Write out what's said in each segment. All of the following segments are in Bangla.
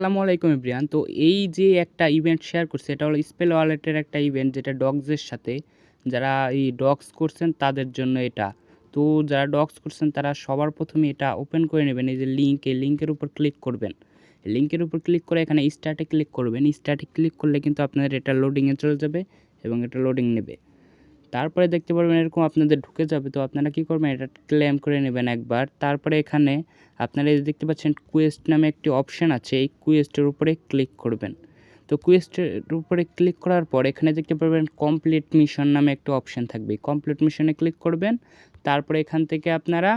আসসালামু আলাইকুম ইব্রিয়ান। তো এই যে একটা ইভেন্ট শেয়ার করছে, এটা হলো স্পেল ওয়ালেটের একটা ইভেন্ট যেটা ডগসের সাথে যারা এই ডগস করছেন তাদের জন্য এটা। তো যারা ডগস করছেন তারা সবার প্রথমে এটা ওপেন করে নেবেন, এই যে লিঙ্ক এই লিঙ্কের উপর ক্লিক করবেন। লিঙ্কের উপর ক্লিক করে এখানে স্টার্টে ক্লিক করবেন। স্টার্টে ক্লিক করলে কিন্তু আপনাদের এটা লোডিংয়ে চলে যাবে এবং এটা লোডিং নেবে। তারপরে দেখতে পারবেন এরকম আপনাদের ঢুকে যাবে। তো আপনারা কী করবেন, এটা ক্লেম করে নেবেন একবার। তারপরে এখানে আপনারা এই দেখতে পাচ্ছেন কুয়েস্ট নামে একটি অপশান আছে, এই কুয়েস্টের উপরে ক্লিক করবেন। তো কুয়েস্টের উপরে ক্লিক করার পর এখানে দেখতে পারবেন কমপ্লিট মিশন নামে একটা অপশান থাকবে। কমপ্লিট মিশনে ক্লিক করবেন, তারপরে এখান থেকে আপনারা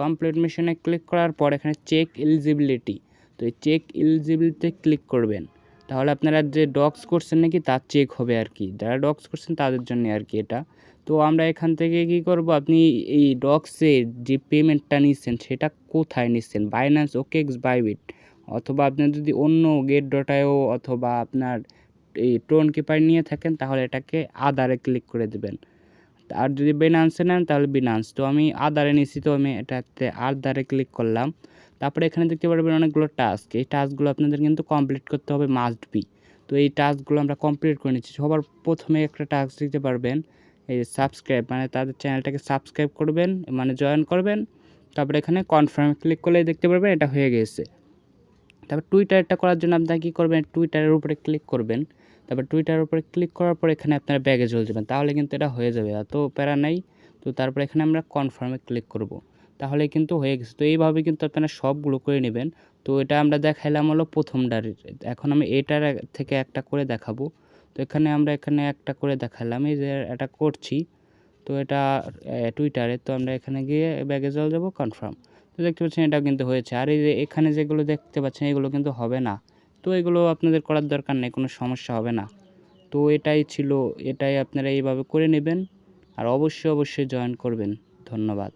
কমপ্লিট মিশনে ক্লিক করার পর এখানে চেক এলিজিবিলিটি তো এই চেক এলিজিবিলিটিতে ক্লিক করবেন। তাহলে আপনারা যে ডক্স করছেন নাকি তার চেক হবে আর কি। যারা ডক্স করছেন তাদের জন্য আর কি এটা। তো আমরা এখান থেকে কি করব? আপনি এই ডক্সের যে পেমেন্টটা নিচ্ছেন সেটা কোথায় নিচ্ছেন? বাইন্যান্স ওকেক্স বাইবিট অথবা আপনি যদি অন্য গেট ডটায়ও অথবা আপনার এই টোন কিপার নিয়ে থাকেন, তাহলে এটাকে আদারে ক্লিক করে দেবেন। আর যদি বিনান্সে নেন, তাহলে বিনান্স তো আমি আদারে নিচ্ছি, তো আমি এটাতে আদারে ক্লিক করলাম। তারপরে এখানে দেখতে পারবেন অনেকগুলো টাস্ক এই টাস্কগুলো আপনাদের কিন্তু কমপ্লিট করতে হবে মাস্ট বি তো এই টাস্কগুলো আমরা কমপ্লিট করে নিচ্ছি। সবার প্রথমে একটা টাস্ক দিতে পারবেন, এই সাবস্ক্রাইব মানে তাদের চ্যানেলটাকে সাবস্ক্রাইব করবেন মানে জয়েন করবেন, তারপরে এখানে কনফার্ম ক্লিক করলে দেখতে পারবেন এটা হয়ে গেছে। তারপর টুইটারটা করার জন্য আপনারা কী করবেন টুইটারের উপরে ক্লিক করবেন। তারপর টুইটারের উপরে ক্লিক করার পর এখানে আপনারা ব্যাগে চলে যাবেন, তাহলে কিন্তু এটা হয়ে যাবে, এত প্যারা নাই। তো তারপর এখানে আমরা কনফার্মে ক্লিক করব। তাহলে কিন্তু হয়ে গেছে। তো এইভাবে কিন্তু আপনারা সবগুলো করে নেবেন। তো এটা আমরা দেখাইলাম হলো প্রথমটার। এখন আমি এটার থেকে একটা করে দেখাবো। তো এখানে আমরা এখানে একটা করে দেখালাম। এই যে এটা করছি। তো এটা টুইটারে। তো আমরা এখানে গিয়ে ব্যাগে জল যাব কনফার্ম। তো দেখতে পাচ্ছেন এটাও কিন্তু হয়েছে। আর এই যে এখানে যেগুলো দেখতে পাচ্ছেন, এগুলো কিন্তু হবে না। তো এগুলো আপনাদের করার দরকার নেই, কোনো সমস্যা হবে না। তো এটাই ছিল, এটাই আপনারা এইভাবে করে নেবেন। আর অবশ্যই অবশ্যই জয়েন করবেন। ধন্যবাদ।